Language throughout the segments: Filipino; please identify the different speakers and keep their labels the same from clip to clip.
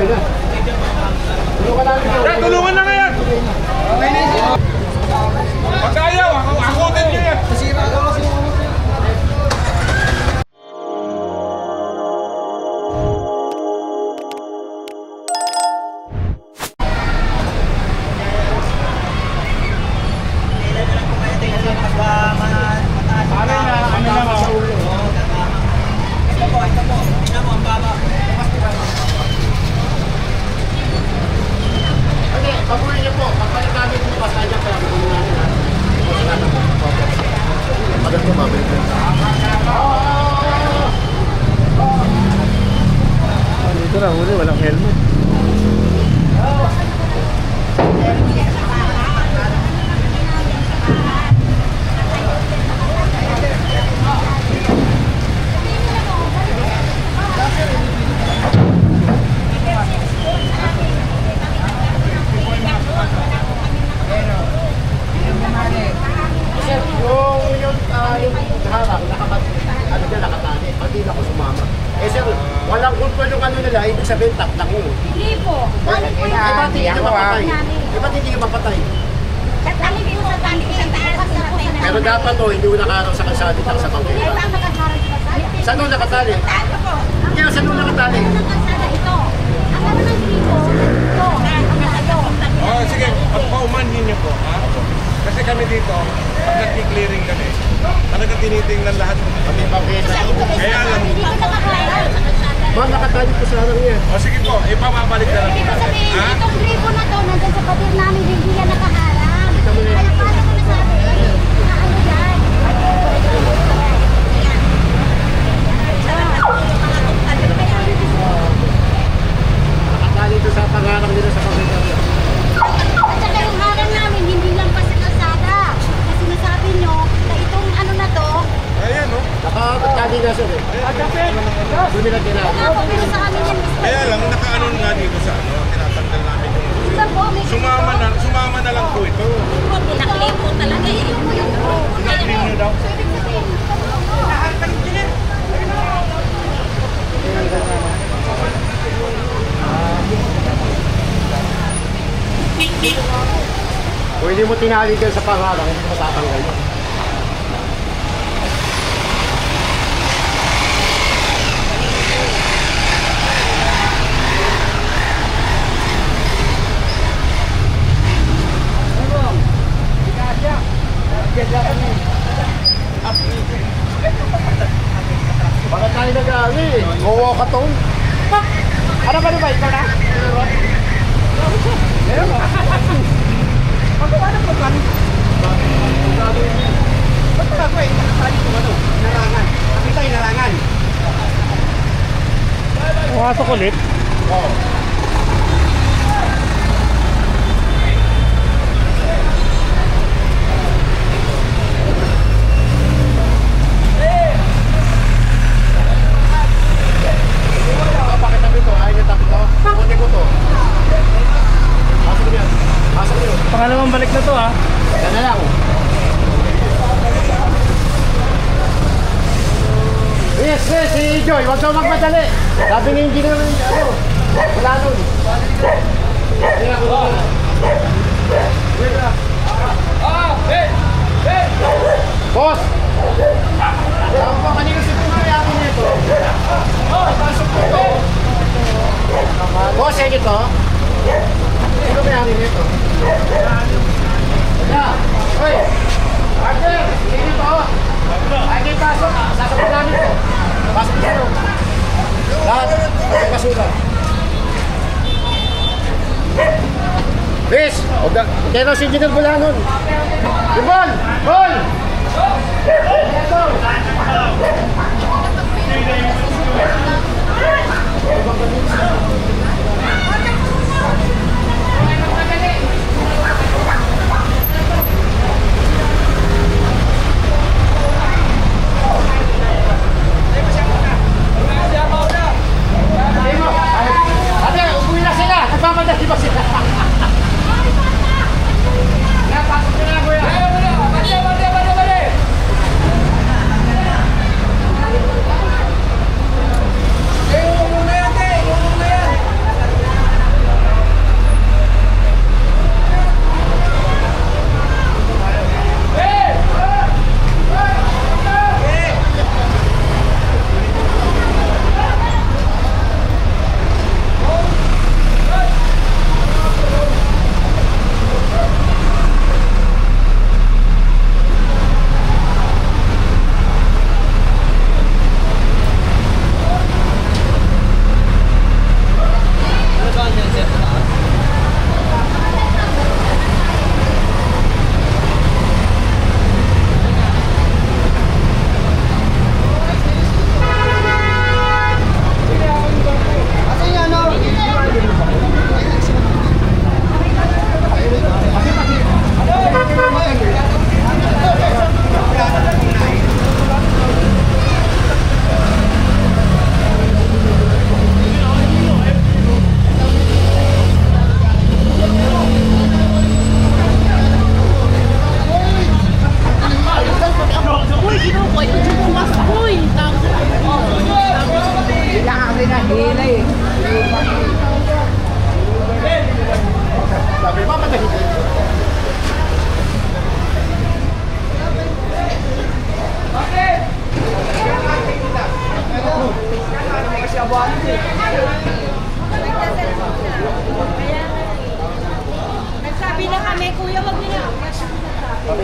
Speaker 1: tulungan na ngayon!
Speaker 2: Eh sir, walang kulpa yung ano nila, ibig sabihin tak lang yun.
Speaker 3: Hindi po. Galing po
Speaker 2: Eh,
Speaker 3: yung
Speaker 2: ba't hindi ka mapatay? Eh, ba't hindi ka mapatay?
Speaker 3: Galing po sa tali sa taas.
Speaker 2: Pero dapat to, hindi mo nakaraw sa kalsada at sa
Speaker 3: tali.
Speaker 2: Saan doon nakatali?
Speaker 3: Taas po.
Speaker 2: Hindi na saan doon nakatali?
Speaker 3: Ano ito? Ang ano ng gripo? Ito. Nakayo.
Speaker 1: Oh, sige, paumanhin niyo po, ha? Kasi kami dito, pag nag-clearing kami, talaga tinitingnan lahat ng
Speaker 2: Kami bangketa.
Speaker 1: Kaya lang.
Speaker 3: Hindi ko nakakaya sa
Speaker 2: harang niya.
Speaker 1: O sige po, ipamabalik na lang.
Speaker 3: Ibig ko sabihin,
Speaker 1: Ha?
Speaker 3: itong gripo na to, nandun sa pader namin, hindi yan nakaharang. Kaya paano ko nasabi? Na ano yan?
Speaker 2: Nakatali doon sa pangarang nila sa bangketa.
Speaker 3: At saka yung harang namin, hindi lang pa sa kalsada. Kasi nasabi nyo, na itong ano na to,
Speaker 1: Ayan, no?
Speaker 2: Nakatali na sir eh. Doon nila.
Speaker 3: Mr.
Speaker 1: Kaya lang, nakaano nga dito sa ano, tinatanggal namin yung... Sumama na, sumama na lang po ito.
Speaker 3: Pinaklim po talaga. Ito po yung
Speaker 1: Pinaklim nyo daw.
Speaker 2: Kung hindi mo tinali dyan sa pangarang, hindi mo matatanggal yun. Baka tayo Gowa ka to. Ano ba ba? Ikaw na?
Speaker 4: Pumasok ulit.
Speaker 2: Bakit tabi to? Ayaw niya tabi to? Kunin ko to. Pasok niyo. Pasok niyo.
Speaker 4: Pangalawang balik na to ah.
Speaker 2: Yan na lang. Yes, yes, si Joy, huwag daw magmadali. Sabi ni engineer, ano, wala nun. Boss! Ako po kanina si Pumari ako nito. Oh, pasok po ito. Boss, yan ito. Sino may-ari nito? Yeah. Hoy! Partner! Sige ito. Ay, kayo pasok. Sasabot namin ito. Pasok ito. no? Lahat. May kasulat. Chris! Huwag na. Kaya si Engineer Bulanon. Ibon! Bol! Ate,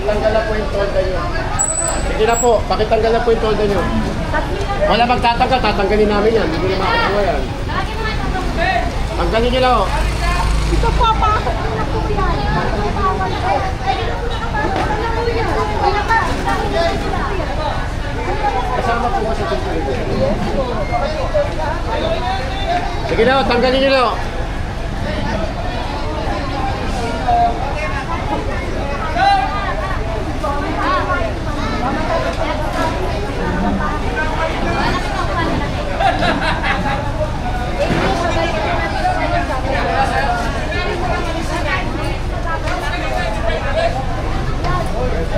Speaker 2: pakitanggal na po yung tolda nyo. Sige na po, pakitanggal na po yung tolda nyo. Wala magtatanggal, tatanggalin namin yan. Hindi na makakuha yan. Tanggalin nyo lang oh.
Speaker 3: Ito po, ko na po yan. Po
Speaker 2: Kasama po sa security. Sige na, oh, tanggalin nyo lang oh.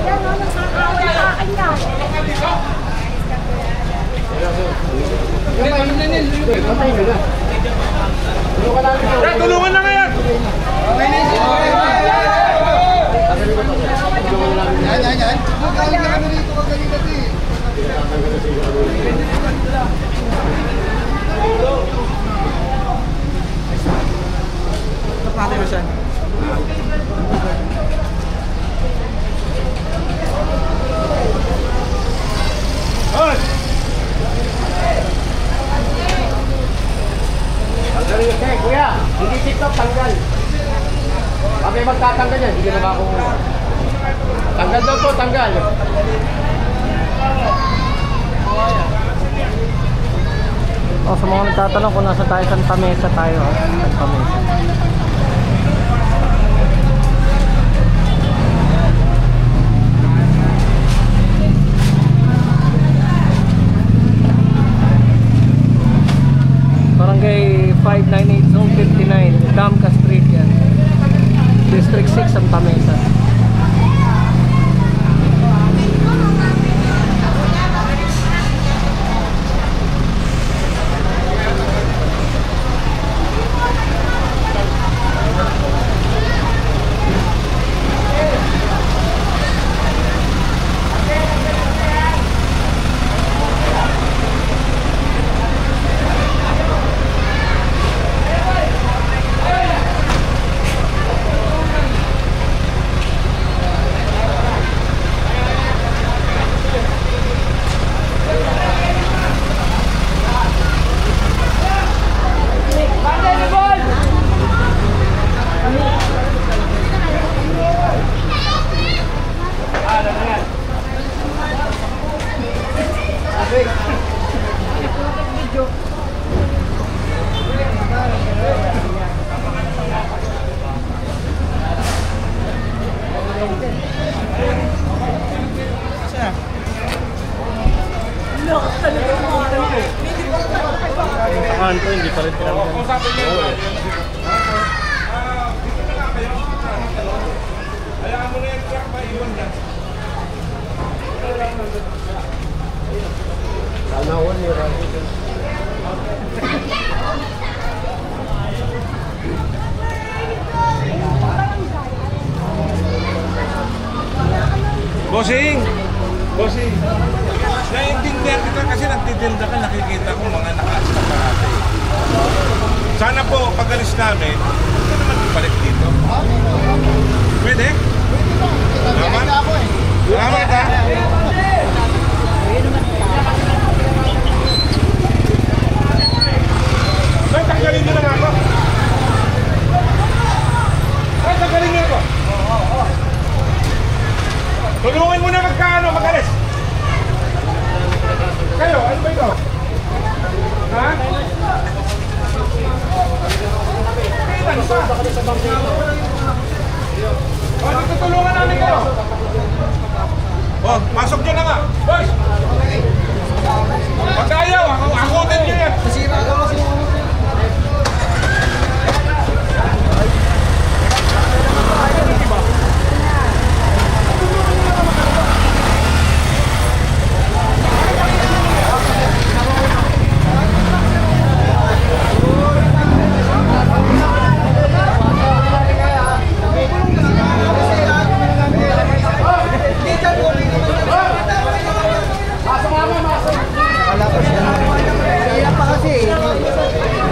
Speaker 3: Yan, oh, nakakaawa sa akin yan.
Speaker 2: Uy, patay nyo na. Tulungan namin yun.
Speaker 1: Kaya tulungan na ngayon!
Speaker 5: Yan, yan, yan. Magaling na kami dito, magaling na din.
Speaker 2: Tinatanggal na siguro. Hey, kuya, hindi TikTok, tanggal. Kami magtatanggal yan, hindi na ba ako... Tanggal daw po, tanggal.
Speaker 4: Oh, sa mga nagtatanong kung nasa tayo, Santa Mesa tayo. Oh. Santa Mesa. Barangay 598 Zone 59, Damka Street yan. District 6, Santa Mesa. Ah, ito, hindi pa rin tinanggal.
Speaker 1: Usapin niyo yun. Hayaan mo na yung truck pa iwan dyan.
Speaker 2: Sana all, eh, Rafi.
Speaker 1: Bossing! Bossing! Naiintindihan kita kasi nagtitinda ka, nakikita ko mga nakaalis na parate. Sana po, pag alis namin, hindi naman balik dito. Pwede? Salamat. Salamat ha. Ay, tanggalin nyo na nga ako. Ay, tanggalin nyo ako. Tulungan mo na magkano, magalis. Kayo, ano ba ito? Ha? Kailan pa? O, tutulungan namin kayo. O, pasok nyo na nga. Boys! Pag ayaw, ako, akutin nyo yan.
Speaker 5: Nasira ka kasi yung ano.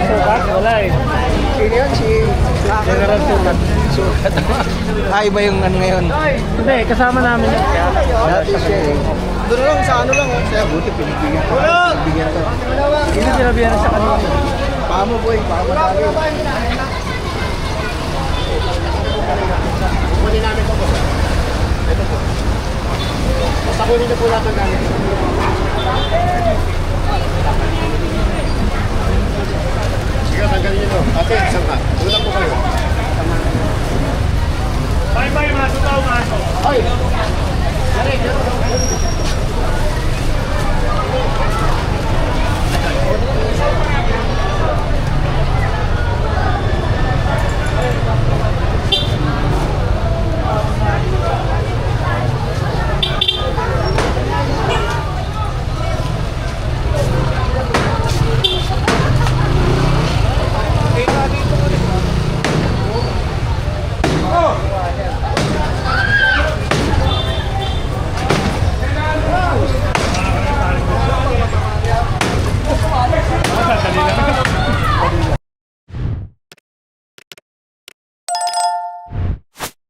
Speaker 4: Sukat? Wala eh.
Speaker 5: Sino yan? Si
Speaker 4: General sukat. Sukat. ah, iba yung ano ngayon. Hindi, kasama namin.
Speaker 5: Dati siya eh. Doon lang, sa ano lang. oh. Kaya buti pinibigyan ko. Pinibigyan ko.
Speaker 4: Hindi sinabihan sa kanila.
Speaker 5: Pamo boy, pamo tayo.
Speaker 2: Kukunin namin ito po. Ito po. Basta kunin niyo po lahat ng gamit. Sige, tanggalin niyo. Ate, isang ka. Una po kayo.